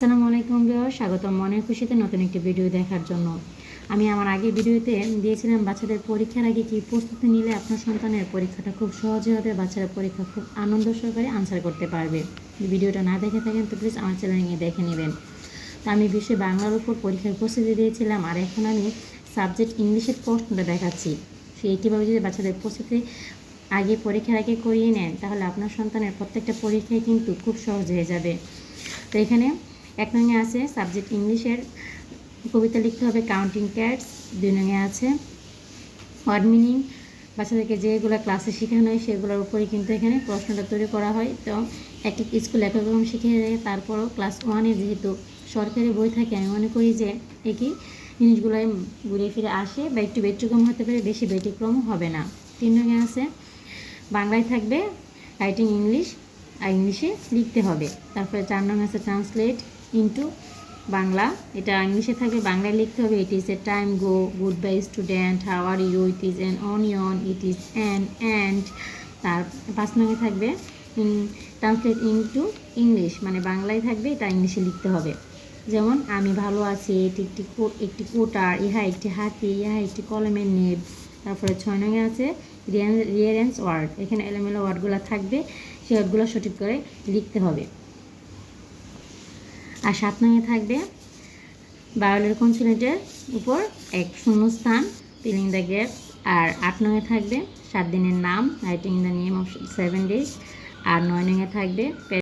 আসসালামু আলাইকুম বিহার স্বাগতম। মনের খুশিতে নতুন একটি ভিডিও দেখার জন্য। আমি আমার আগের ভিডিওতে দিয়েছিলাম, বাচ্চাদের পরীক্ষার আগে কি প্রস্তুতি নিলে আপনার সন্তানের পরীক্ষাটা খুব সহজে হবে, বাচ্চারা পরীক্ষা খুব আনন্দ সহকারে আনসার করতে পারবে। ভিডিওটা না দেখে থাকেন, তো প্লিজ আমার চ্যানেলে গিয়ে দেখে নেবেন। তো আমি বিশ্বে বাংলার উপর পরীক্ষার প্রস্তুতি দিয়েছিলাম, আর এখন আমি সাবজেক্ট ইংলিশের প্রশ্নটা দেখাচ্ছি। সেই কীভাবে যদি বাচ্চাদের প্রস্তুতি আগে পরীক্ষার আগে করিয়ে নেন তাহলে আপনার সন্তানের প্রত্যেকটা পরীক্ষায় কিন্তু খুব সহজ হয়ে যাবে। তো এখানে এক নঙে আছে সাবজেক্ট ইংলিশের। কবিতা লিখতে হবে কাউন্টিং ক্যাটস দুই নঙে আছে ওয়ার্ড মিনিং বাচ্চাদেরকে যেগুলো ক্লাসে শেখানো হয় সেগুলোর উপরে কিন্তু এখানে প্রশ্নটা তৈরি করা হয়। তো এক এক স্কুল এক রকম শিখিয়ে দেয় তারপরও ক্লাস ওয়ানে যেহেতু সরকারি বই থাকে, আমি মনে করি যে একই জিনিসগুলোই ঘুরে ফিরে আসে বা একটু ব্যতিক্রম হতে পারে, বেশি ব্যতিক্রম হবে না। তিন রঙে আছে বাংলায় থাকবে রাইটিং ইংলিশ আর ইংলিশে লিখতে হবে। তারপরে চার নং আছে ট্রান্সলেট ইনটু বাংলা, এটা ইংলিশে থাকবে, বাংলায় লিখতে হবে it is a time go good bye student how are you it is an onion it is an and তার পাঁচ নঙে থাকবে ট্রান্সলেট ইনটু ইংলিশ মানে বাংলায় থাকবে, এটা ইংলিশে লিখতে হবে। যেমন, আমি ভালো আছি, এটি একটি একটি কোটার ইহা একটি হাতি, ইহা একটি কলমের নেব। তারপরে ছয় নঙে আছে রিয়ারেন্স ওয়ার্ড এখানে এলোমেলো ওয়ার্ডগুলো থাকবে সেই ওয়ার্ডগুলো সঠিক করে লিখতে হবে। আর সাত নয়ে থাকবে বায়োলের কনসোনেন্টের উপর এক শূন্য শূন্যস্থান ফিলিং দ্য গ্যাপ আর আট নয়ে থাকবে সাত দিনের নাম writing the name of seven days আর নয় নয়ে থাকবে